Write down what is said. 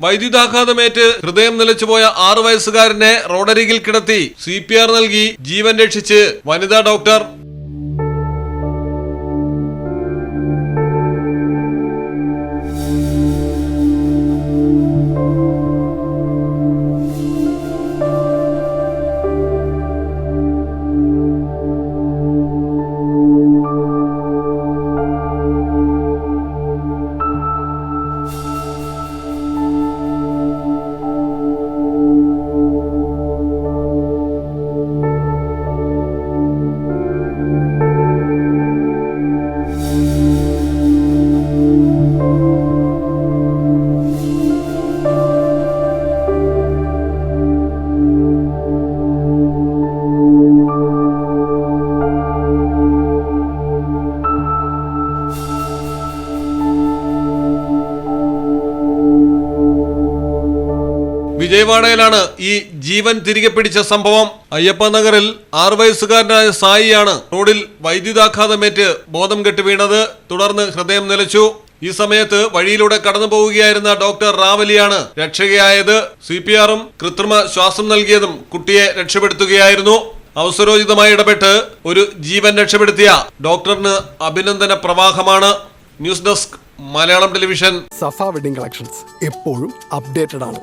വൈദ്യുതാഘാതമേറ്റ് ഹൃദയം നിലച്ചുപോയ ആറു വയസ്സുകാരനെ റോഡരികിൽ കിടത്തി സി നൽകി ജീവൻ രക്ഷിച്ച് വനിതാ ഡോക്ടർ വിജയവാഡയിലാണ് ഈ ജീവൻ തിരികെ പിടിച്ച സംഭവം. അയ്യപ്പ നഗറിൽ ആറു വയസ്സുകാരനായ സായിയാണ് റോഡിൽ വൈദ്യുതാഘാതമേറ്റ് ബോധം കെട്ട് വീണത്. തുടർന്ന് ഹൃദയം നിലച്ചു. ഈ സമയത്ത് വഴിയിലൂടെ കടന്നു പോവുകയായിരുന്ന ഡോക്ടർ റാവലിയാണ് രക്ഷകയായത്. സി പി ആറും കൃത്രിമ ശ്വാസം നൽകിയതും കുട്ടിയെ രക്ഷപ്പെടുത്തുകയായിരുന്നു. അവസരോചിതമായി ഇടപെട്ട് ഒരു ജീവൻ രക്ഷപ്പെടുത്തിയ ഡോക്ടറിന് അഭിനന്ദന പ്രവാഹമാണ്. News desk Malayalam television. Safa wedding collections എപ്പോഴും അപ്ഡേറ്റഡ് ആണ്.